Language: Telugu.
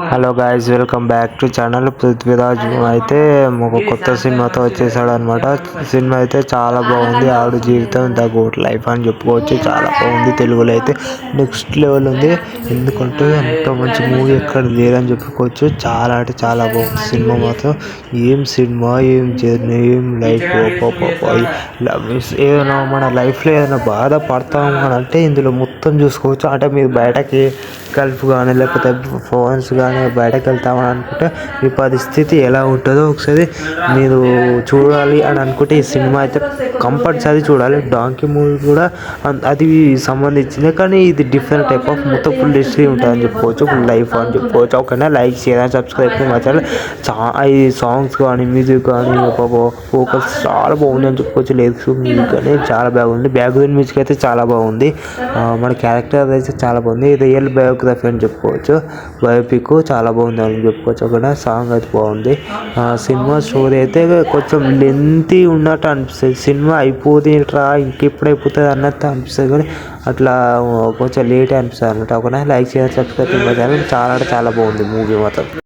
Hello guys welcome back to channel Prithviraj అయితే ఒక కొత్త సినిమాతో వచ్చేసాడు అనమాట సినిమా అయితే చాలా బాగుంది. ఆడు జీవితం ద గోట్ లైఫ్ అని చెప్పుకోవచ్చు. చాలా బాగుంది. తెలుగులో అయితే నెక్స్ట్ లెవెల్ ఉంది. ఎందుకంటే అంత మంచి మూవీ ఎక్కడ లేదని చెప్పుకోవచ్చు. చాలా అంటే చాలా బాగుంది సినిమా మాత్రం. ఏం సినిమా ఏం జర్నీ ఏం లైఫ్ ఏదైనా మన లైఫ్లో ఏదైనా బాధపడతాం అని అంటే ఇందులో మొత్తం చూసుకోవచ్చు. అంటే మీరు బయటకి గల్ఫ్ కానీ లేకపోతే ఫోన్స్ కానీ బయటకు వెళ్తామని అనుకుంటే మీ పరిస్థితి ఎలా ఉంటుందో ఒకసారి మీరు చూడాలి అని అనుకుంటే ఈ సినిమా అయితే కంపల్సరీ చూడాలి. డాంకీ మూవీ కూడా అది సంబంధించింది కానీ ఇది డిఫరెంట్ టైప్ ఆఫ్ మొత్తం ఫుల్ హిస్టరీ ఉంటుంది అని చెప్పుకోవచ్చు ఫుల్ లైఫ్ అని చెప్పుకోవచ్చు ఓకేనా లైక్ షేర్ సబ్స్క్రైబ్ మా చా ఈ సాంగ్స్ కానీ మ్యూజిక్ కానీ ఫోకస్ చాలా బాగుంది అని చెప్పుకోవచ్చు లిరిక్స్ మ్యూజిక్ కానీ చాలా బాగుంది. బ్యాక్గ్రౌండ్ మ్యూజిక్ అయితే చాలా బాగుంది. మన క్యారెక్టర్ అయితే చాలా బాగుంది. రియల్ కొరియోగ్రఫీ అని చెప్పుకోవచ్చు. బయోపిక్ చాలా బాగుంది అని చెప్పుకోవచ్చు. అక్కడ సాంగ్ అయితే బాగుంది. ఆ, సినిమా స్టోరీ అయితే కొంచెం లెంతీ ఉన్నట్టు అనిపిస్తుంది. సినిమా అయిపోతుంది ఇట్లా ఇంకెప్పుడు అయిపోతుంది అన్నట్టు అనిపిస్తుంది. కానీ అట్లా కొంచెం లేట్ అనిపిస్తుంది అన్నట్టు. ఒక లైక్ చేయాలి సబ్స్క్రైబ్ చాలా అంటే చాలా బాగుంది మూవీ మాత్రం.